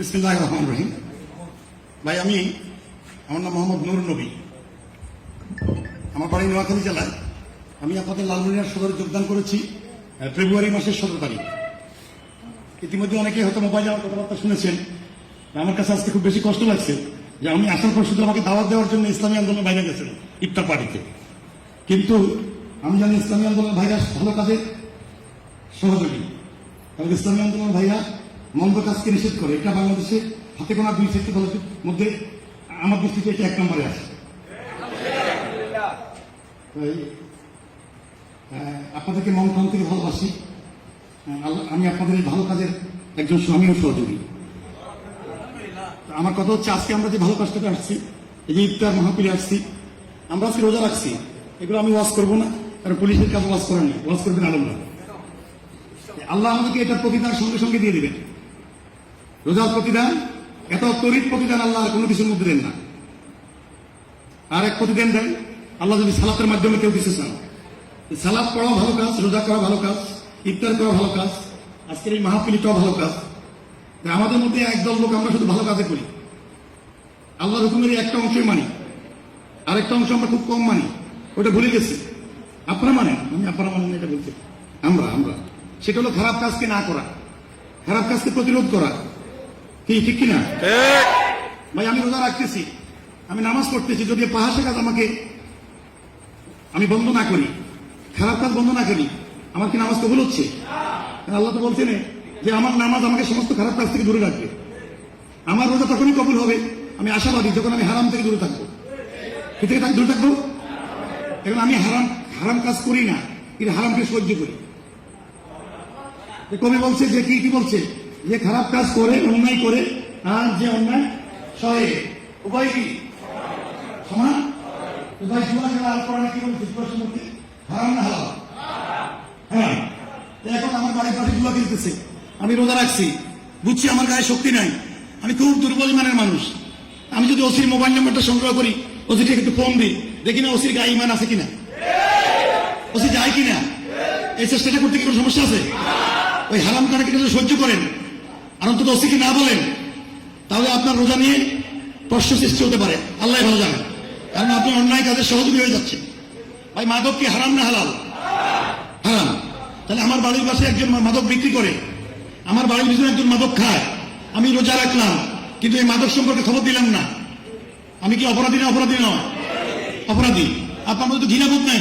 বিসমিল্লাহ রহমান রহিম। ভাই, আমি আমার নাম মোহাম্মদ নুর নবী। আমার বাড়ি নোয়াখালী জেলায়। আমি আপনাদের লালমনিরহাট সদরে যোগদান করেছি ফেব্রুয়ারি মাসের সতেরো তারিখ। ইতিমধ্যে অনেকে হয়তো মোবাইলে আমার কথাবার্তা শুনেছেন। আমার কাছে আজকে খুব বেশি কষ্ট লাগছে যে আমি আসার পর শুধু আমাকে দাওয়াত দেওয়ার জন্য ইসলামী আন্দোলন বাইরে গেছিল ইফতার পার্টিতে। কিন্তু আমি জানি ইসলামী আন্দোলন ভাইরা ভালো কাজে সহযোগী। কারণ ইসলামী আন্দোলন ভাইরা মন্দ কাজকে নিষেধ করে। এটা বাংলাদেশে হাতে গোনা দুই চারটি দলের মধ্যে আমার দৃষ্টিতে এটা এক নম্বরে আছে। আপনাদেরকে মন প্রাণ থেকে ভালোবাসি। আমি আপনাদের এই ভালো কাজের একজন স্বামী ও সহযোগী। আমার কথা হচ্ছে, আজকে আমরা যে ভালো কাজটাতে আসছি, এই যে ইফতার মহাপীরে আসছি, আমরা আজকে রোজা রাখছি। এগুলো আমি ওয়াজ করব না, কারণ পুলিশের কাজ ওয়াজ করেন না ওয়াজ করবেন আলম না আল্লাহ আমাদেরকে এটা প্রতিদান সঙ্গে সঙ্গে দিয়ে দিবেন। রোজার প্রতিদান, এত তরিত প্রতিদান আল্লাহ কোনো কিছুর মধ্যে দেন না। আর এক প্রতিদান দেন, আল্লাহ যদি সালাতের মাধ্যমে কেউ কিছু চান। সালাদ পড়া ভালো কাজ, রোজা করা ভালো কাজ, ইফতার করা ভালো কাজ, আজকের এই মাহফিলিটাও ভালো কাজ। আমাদের মধ্যে একদল লোক আমরা শুধু ভালো কাজে করি। আল্লাহর হুকুমের এই একটা অংশই মানি। আরেকটা অংশ আমরা খুব কম মানি। ওটা ভুলে গেছি। আপনারা মানেন? আমি আপনারা মানেন এটা বলছি। আমরা আমরা। সেটা হলো খারাপ কাজকে না করা। খারাপ কাজকে প্রতিরোধ করা। কি ঠিক কিনা? ভাই আমি রোজা রাখতেছি। আমি নামাজ পড়তেছি যদি পাহাসে কাজ আমাকে আমি বন্ধ না করি খারাপ কাজ বন্ধ না করি আমার কি নামাজ কবুল হচ্ছে? আল্লাহ তো বলছেন যে আমার নামাজ আমাকে সমস্ত খারাপ কাজ থেকে দূরে রাখবে। আমার রোজা তখনই কবুল হবে আমি আশাবাদী যখন আমি হারাম থেকে দূরে থাকব। কি থেকে দূরে থাকব? এখন আমি হারাম হারাম কাজ করি না কিন্তু হারামকে সহ্য করি। কবি বলছে যে কি কি বলছে? যে খারাপ কাজ করে, অন্যায় করে, আর যে অন্যায় সহে উভয় কি? সমান? খেলা আর করা কি হারাম না হালাল হ্যাঁ। এখন আমার বাড়ির পাশে জুয়া খেলতেছে। আমি রোজা রাখছি। বুঝছি আমার গায়ে শক্তি নাই। আমি খুব দুর্বল মানের মানুষ। আমি যদি ওসির মোবাইল নাম্বারটা সংগ্রহ করি ওসিকে একটু ফোন দিই। দেখি না ওসির গায়ে ইমান আছে কিনা। ওসি যায় কিনা? এই চেষ্টাটা করতে কি কোনো সমস্যা আছে? ওই হারাম যদি সহ্য করেন আর অন্তত না বলেন, তাহলে আপনার রোজা নিয়ে প্রশ্ন সৃষ্টি হতে পারে। আল্লাহ ভালো জানেন। কারণ আপনি অন্যায় কাজের সহযোগী হয়ে যাচ্ছেন। ভাই মাদক কি হারাম না হালাল? হারাম। তাহলে আমার বাড়ির পাশে একজন মাদক বিক্রি করে, আমার বাড়ির পিছনে একজন মাদক খায়, আমি রোজা রাখলাম, কিন্তু এই মাদক সম্পর্কে খবর দিলাম না। আমি কি অপরাধী না অপরাধী নয়? অপরাধী। আপনার মধ্যে ঘৃণা ঘৃণাবোধ নাই।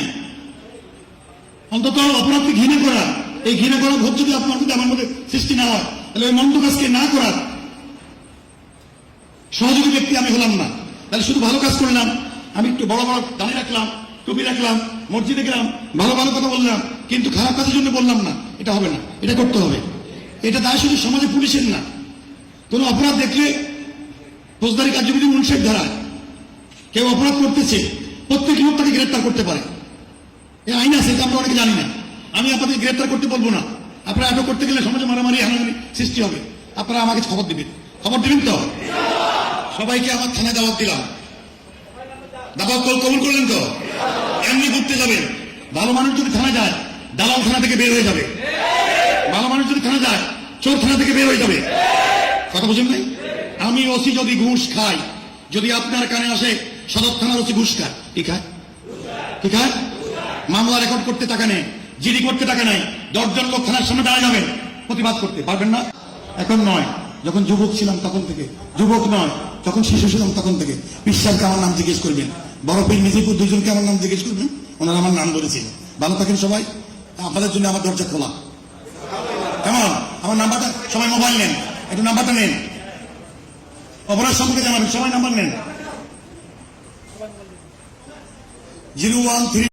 অন্তত অপরাধকে ঘৃণা করা। এই ঘৃণা করার ভোগ যদি আপনার মধ্যে আমার মধ্যে সৃষ্টি না হয় তাহলে ওই মন্দ কাজকে না করার সহযোগী ব্যক্তি আমি হলাম না। তাহলে শুধু ভালো কাজ করলাম, আমি একটু বড় বড় দাঁড়িয়ে রাখলাম, টুপি রাখলাম, মসজিদে গেলাম, ভালো ভালো কথা বললাম, কিন্তু খারাপ কাজের জন্য বললাম না, এটা হবে না, এটা করতে হবে। এটা দায় শুধু সমাজে পুলিশের না। কোনো অপরাধ দেখলে ফৌজদারি কার্যবিধি উনষাট ধারায় কেউ অপরাধ করতেছে, প্রত্যেক লোক তাকে গ্রেপ্তার করতে পারে। এই আইন আছে, এটা আমরা অনেকে জানি না। আমি আপনাদের গ্রেপ্তার করতে বলব না। আপনারা আটক করতে গেলে সমাজে মারামারি, হানাহানি সৃষ্টি হবে। আপনারা আমাকে খবর দিবেন। খবর দিবেন তো? সবাইকে আমার থানায় দাওয়াত দিলাম। দাওয়াত কল কবুল করলেন তো? এমনি ঘুরতে যাবেন। ভালো মানুষ যদি থানা যায়, দালাল থানা থেকে বের হয়ে যাবে। ভালো মানুষ যদি থানা যায়, চোর থানা থেকে বের হয়ে যাবে। কথা বুঝেন নাই? আমি ওসি যদি ঘুষ খাই, যদি আপনার কানে আসে, সদর থানার ওসি ঘুষ খায়। কি খায়? কি খায়? মামলা রেকর্ড করতে টাকা নেই। জিডি করতে টাকা নেই, দশজন লোক থানার সামনে দাঁড়ায় যাবেন প্রতিবাদ করতে। পারবেন না? এখন নয়। যখন যুবক ছিলাম তখন থেকে। যুবক নয়, যখন শিশু ছিলাম তখন থেকে। বিশ্বাসকে আমার নাম জিজ্ঞেস করবেন। বরফের মিজিপুর দুজনকে আমার নাম জিজ্ঞেস করবেন। ওনারা আমার নাম ধরেছিল ভালো থাকেন সবাই। আপনাদের জন্য আমার দরজা খোলা। কেমন আমার নাম্বারটা, সবাই মোবাইল নেন। একটু নাম্বারটা নেন। অপরাধ সম্পর্কে জানাবেন। সবাই নাম্বার নেন। Zero one three